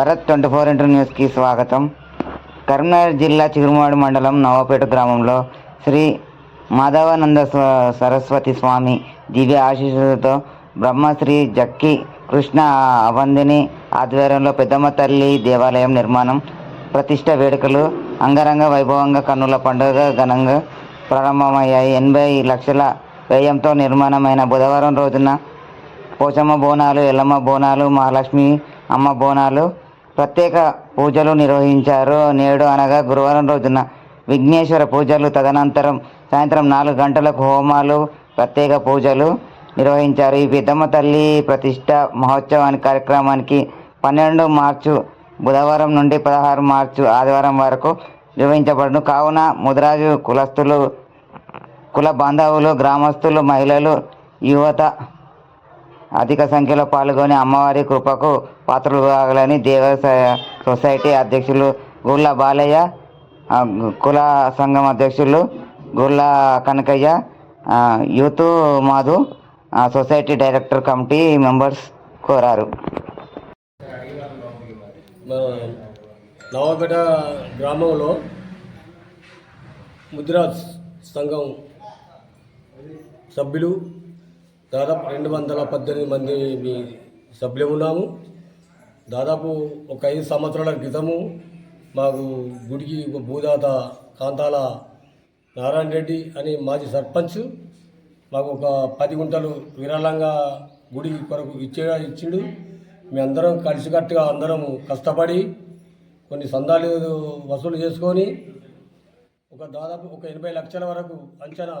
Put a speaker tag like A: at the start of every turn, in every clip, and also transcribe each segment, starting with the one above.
A: Bharat twenty four into న్యూస్కి స్వాగతం. కరీంనగర్ జిల్లా చిగురుమాడు మండలం నవాపేట గ్రామంలో శ్రీ మాధవానంద సరస్వతి స్వామి దివ్య ఆశీస్సులతో బ్రహ్మశ్రీ జక్కి కృష్ణ అవందిని ఆధ్వర్యంలో పెద్దమ్మ తల్లి దేవాలయం నిర్మాణం ప్రతిష్ట వేడుకలు అంగరంగ వైభవంగా కన్నుల పండుగ ఘనంగా ప్రారంభమయ్యాయి. ఎనభై లక్షల వ్యయంతో నిర్మాణమైన బుధవారం రోజున పోచమ్మ బోనాలు ఎల్లమ్మ బోనాలు మహాలక్ష్మి అమ్మ బోనాలు ప్రత్యేక పూజలు నిర్వహించారు. నేడు అనగా గురువారం రోజున విఘ్నేశ్వర పూజలు తదనంతరం సాయంత్రం నాలుగు గంటలకు హోమాలు ప్రత్యేక పూజలు నిర్వహించారు. ఈ పెద్దమ్మ తల్లి ప్రతిష్ట మహోత్సవానికి కార్యక్రమానికి పన్నెండు మార్చు బుధవారం నుండి పదహారు మార్చు ఆదివారం వరకు నిర్వహించబడును. కావున ముదిరాజు కులస్తులు కుల బాంధవులు గ్రామస్తులు మహిళలు యువత అధిక సంఖ్యలో పాల్గొని అమ్మవారి కృపకు పాత్రలు కాగలని దేవ సొసైటీ అధ్యక్షులు గుళ్ళ బాలయ్య కుల సంఘం అధ్యక్షులు గుళ్ళ కనకయ్య యూత్ మాధు సొసైటీ డైరెక్టర్ కమిటీ మెంబర్స్ కోరారు.
B: నవాపేట గ్రామంలో ముద్రా సంఘం సభ్యులు దాదాపు రెండు వందల పద్దెనిమిది మంది మీ సభ్యులు ఉన్నాము దాదాపు ఒక ఐదు సంవత్సరాల క్రితము మాకు గుడికి ఒక భూదాత కాంతాల నారాయణ రెడ్డి అని మాజీ సర్పంచ్ మాకు ఒక పది గుంటలు విరాళంగా గుడి కొరకు ఇచ్చే ఇచ్చిండు. మేమందరం కలిసికట్టుగా అందరం కష్టపడి కొన్ని సందాలు వసూలు చేసుకొని ఒక దాదాపు ఒక ఎనభై లక్షల వరకు అంచనా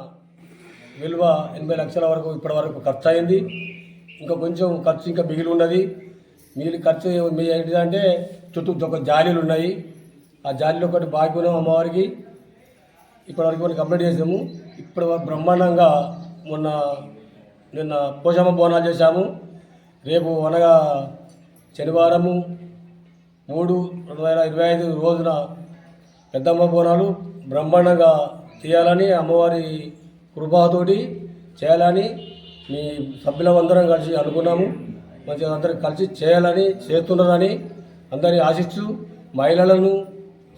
B: విలువ ఎనభై లక్షల వరకు ఇప్పటి వరకు ఖర్చు అయింది ఇంకా కొంచెం ఖర్చు ఇంకా మిగిలి ఉన్నది మిగిలి ఖర్చు మీ ఏంటిదంటే చుట్టూ ఒక జాలీలు ఉన్నాయి. ఆ జాలీలో ఒకటి బాకీ అమ్మవారికి. అమ్మవారికి ఇప్పటివరకు మనం కంప్లీట్ చేసాము. ఇప్పటి వరకు బ్రహ్మాండంగా మొన్న నిన్న పోషమ్మ బోనాలు చేశాము. రేపు అనగా శనివారము మూడు రెండు వేల ఇరవై ఐదు రోజున పెద్దమ్మ బోనాలు బ్రహ్మాండంగా చేయాలని అమ్మవారి కృపాతోటి చేయాలని మీ సభ్యులందరం కలిసి అనుకున్నాము. మంచిగా అందరం కలిసి చేయాలని చేస్తున్నారని అందరినీ ఆశిస్తూ మహిళలను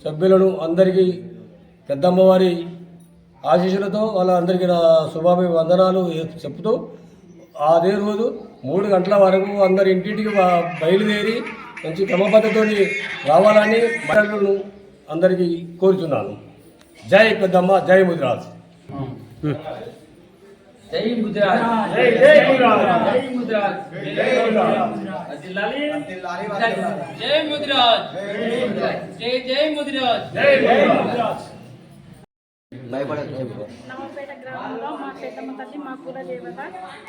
B: సభ్యులను అందరికీ పెద్దమ్మవారి ఆశీస్సులతో వాళ్ళందరికీ నా శుభాభి వందనాలు చెప్తూ అదే రోజు మూడు గంటల వరకు అందరి ఇంటింటికి బయలుదేరి మంచి క్రమ రావాలని మహిళలను అందరికీ కోరుతున్నాను జై పెద్దమ్మ జై ముద్రాజ్.
C: జై గుజరాత్
B: జై జై ముద్రాజ్
C: జై గుజరాత్ జై అదిలాలి జై జై జై
B: జై
D: నవపేట గ్రామంలో మా పెద్దమ్మ తల్లి మా కుల దేవత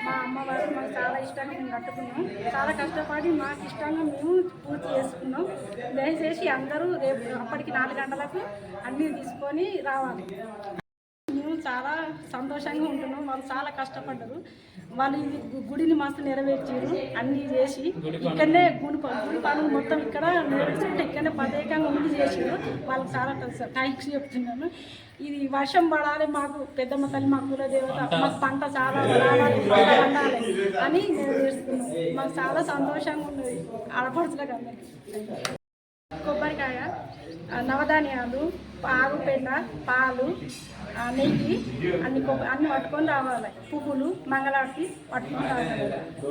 D: మా అమ్మవారు మాకు చాలా ఇష్టంగా మేము కట్టుకున్నాం చాలా కష్టపడి మాకు ఇష్టంగా మేము పూర్తి చేసుకున్నాం దయచేసి అందరూ రేపు అప్పటికి నాలుగు గంటలకు అన్నీ తీసుకొని రావాలి చాలా సంతోషంగా ఉంటున్నాం. వాళ్ళు చాలా కష్టపడ్డారు. వాళ్ళు ఇది గుడిని మస్తు నెరవేర్చారు. అన్నీ చేసి ఇక్కడనే గుడి గుడి పనులు మొత్తం ఇక్కడ నెరవేర్చుకుంటే ఇక్కడనే ప్రత్యేకంగా ఉండి చేసారు వాళ్ళకి చాలా థ్యాంక్స్ చెప్తున్నాను. ఇది వర్షం పడాలి మాకు పెద్దమ్మ తల్లి మా కులదేవత మాకు పంట చాలా రావాలి పండాలి అని నెరవేరుస్తున్నాం మాకు చాలా సంతోషంగా ఉన్నది. ఆడపడుచులకు అందరికీ. కొబ్బరికాయ. నవధాన్యాలు ఆవు పెండ పాలు నెయ్యి అన్ని అన్ని పట్టుకొని రావాలి. పువ్వులు మంగళారతి పట్టుకొని రావాలి.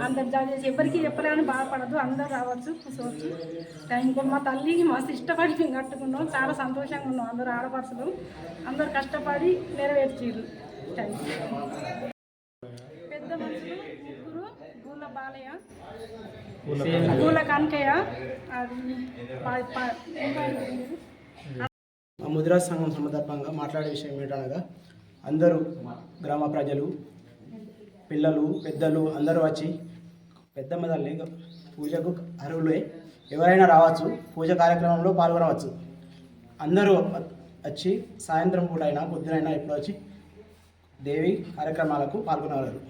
D: అందరు చేసి ఎవరికి చెప్పలేని బాధపడదు అందరు రావచ్చు కూర్చోవచ్చు. ఇంకో మా తల్లికి మస్తు ఇష్టపడి మేము కట్టుకున్నాం. చాలా సంతోషంగా ఉన్నాం. అందరు ఆడపడుచులు. అందరు కష్టపడి నెరవేర్చారు థ్యాంక్ యూ పెద్ద మనుషులు ముగ్గురు గూళ్ళ బాలయ్య గూళ్ళ కనకయ్య. అది
E: ముద్రా సంఘం సందర్భంగా మాట్లాడే విషయం ఏంటనగా అందరూ గ్రామ ప్రజలు పిల్లలు పెద్దలు అందరూ వచ్చి పెద్దమ్మ తల్లి పూజకు అర్హులే ఎవరైనా రావచ్చు పూజ కార్యక్రమంలో పాల్గొనవచ్చు. అందరూ వచ్చి సాయంత్రం పూట అయినా పొద్దునైనా ఎప్పుడు వచ్చి దేవి కార్యక్రమాలకు పాల్గొనగలరు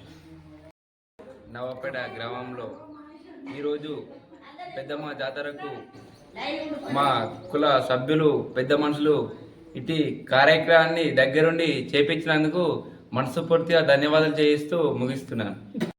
F: నవపేట గ్రామంలో ఈరోజు పెద్దమ్మ జాతరకు మా కుల సభ్యులు పెద్ద మనుషులు ఇటు కార్యక్రమాన్ని దగ్గరుండి చేపించినందుకు మనస్ఫూర్తిగా ధన్యవాదాలు చేయిస్తూ ముగిస్తున్నాను.